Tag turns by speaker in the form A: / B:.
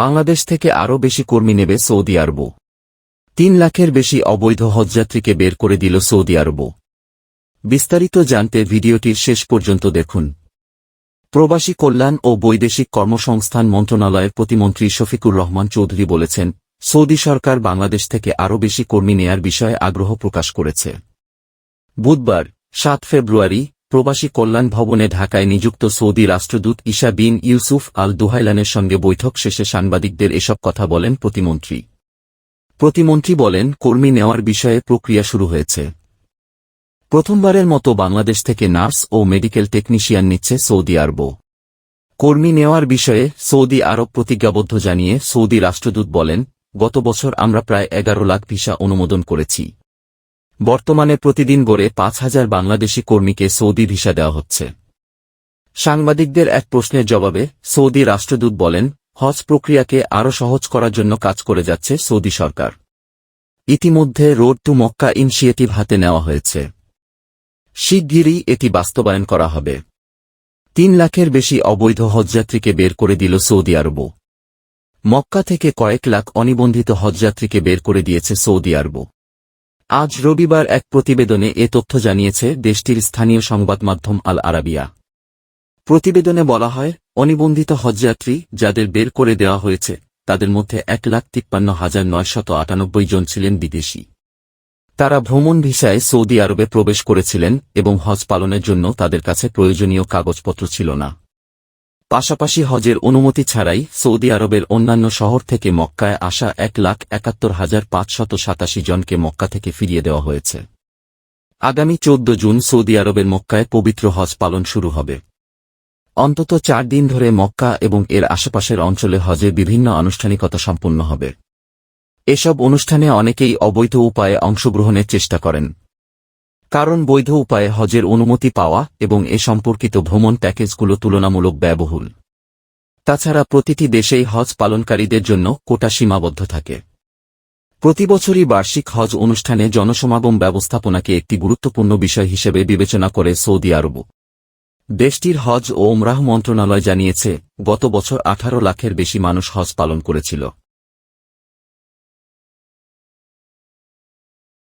A: বাংলাদেশ থেকে আরও বেশি কর্মী নেবে সৌদি আরব। তিন লাখের বেশি অবৈধ হজযাত্রীকে বের করে দিল সৌদি আরব। বিস্তারিত জানতে ভিডিওটির শেষ পর্যন্ত দেখুন। প্রবাসী কল্যাণ ও বৈদেশিক কর্মসংস্থান মন্ত্রণালয়ের প্রতিমন্ত্রী শফিকুর রহমান চৌধুরী বলেছেন, সৌদি সরকার বাংলাদেশ থেকে আরও বেশি কর্মী নেয়ার বিষয়ে আগ্রহ প্রকাশ করেছে। বুধবার, সাত ফেব্রুয়ারি প্রবাসী কল্যাণ ভবনে ঢাকায় নিযুক্ত সৌদি রাষ্ট্রদূত ঈশা বিন ইউসুফ আল দুহাইলানের সঙ্গে বৈঠক শেষে সাংবাদিকদের এসব কথা বলেন প্রতিমন্ত্রী। প্রতিমন্ত্রী বলেন, কর্মী নেওয়ার বিষয়ে প্রক্রিয়া শুরু হয়েছে। প্রথমবারের মতো বাংলাদেশ থেকে নার্স ও মেডিকেল টেকনিশিয়ান নিচ্ছে সৌদি আরব। কর্মী নেওয়ার বিষয়ে সৌদি আরব প্রতিজ্ঞাবদ্ধ জানিয়ে সৌদি রাষ্ট্রদূত বলেন, গত বছর আমরা প্রায় এগারো লাখ ভিসা অনুমোদন করেছি। বর্তমানে প্রতিদিন গড়ে পাঁচ হাজার বাংলাদেশি কর্মীকে সৌদি ভিসা দেওয়া হচ্ছে। সাংবাদিকদের এক প্রশ্নের জবাবে সৌদি রাষ্ট্রদূত বলেন, হজ প্রক্রিয়াকে আরও সহজ করার জন্য কাজ করে যাচ্ছে সৌদি সরকার। ইতিমধ্যে রোড টু মক্কা ইনিশিয়েটিভ হাতে নেওয়া হয়েছে। শিগগিরই এটি বাস্তবায়ন করা হবে। তিন লাখের বেশি অবৈধ হজযাত্রীকে বের করে দিল সৌদি আরব। মক্কা থেকে কয়েক লাখ অনিবন্ধিত হজযাত্রীকে বের করে দিয়েছে সৌদি আরব। আজ রবিবার এক প্রতিবেদনে এ তথ্য জানিয়েছে দেশটির স্থানীয় সংবাদ মাধ্যম আল আরাবিয়া। প্রতিবেদনে বলা হয়, অনিবন্ধিত হজযাত্রী যাদের বের করে দেওয়া হয়েছে, তাদের মধ্যে এক লাখ তিপ্পান্ন হাজার নয়শত আটানব্বই জন ছিলেন বিদেশি। তারা ভ্রমণ ভিসায় সৌদি আরবে প্রবেশ করেছিলেন এবং হজ পালনের জন্য তাদের কাছে প্রয়োজনীয় কাগজপত্র ছিল না। পাশাপাশি হজের অনুমতি ছাড়াই সৌদি আরবের অন্যান্য শহর থেকে মক্কায় আসা এক লাখ একাত্তর হাজার পাঁচশত সাতাশি জনকে মক্কা থেকে ফিরিয়ে দেওয়া হয়েছে। আগামী চোদ্দ জুন সৌদি আরবের মক্কায় পবিত্র হজ পালন শুরু হবে। অন্তত চার দিন ধরে মক্কা এবং এর আশেপাশের অঞ্চলে হজের বিভিন্ন আনুষ্ঠানিকতা সম্পন্ন হবে। এসব অনুষ্ঠানে অনেকেই অবৈধ উপায়ে অংশগ্রহণের চেষ্টা করেন। কারণ বৈধ উপায়ে হজের অনুমতি পাওয়া এবং এ সম্পর্কিত ভ্রমণ প্যাকেজগুলো তুলনামূলক ব্যয়বহুল। তাছাড়া প্রতিটি দেশেই হজ পালনকারীদের জন্য কোটা সীমাবদ্ধ থাকে। প্রতিবছরই বার্ষিক হজ অনুষ্ঠানে জনসমাগম ব্যবস্থাপনাকে একটি গুরুত্বপূর্ণ বিষয় হিসেবে বিবেচনা করে সৌদি আরব। দেশটির হজ ও ওমরাহ মন্ত্রণালয় জানিয়েছে, গত বছর আঠারো লাখের বেশি মানুষ হজ পালন করেছিল।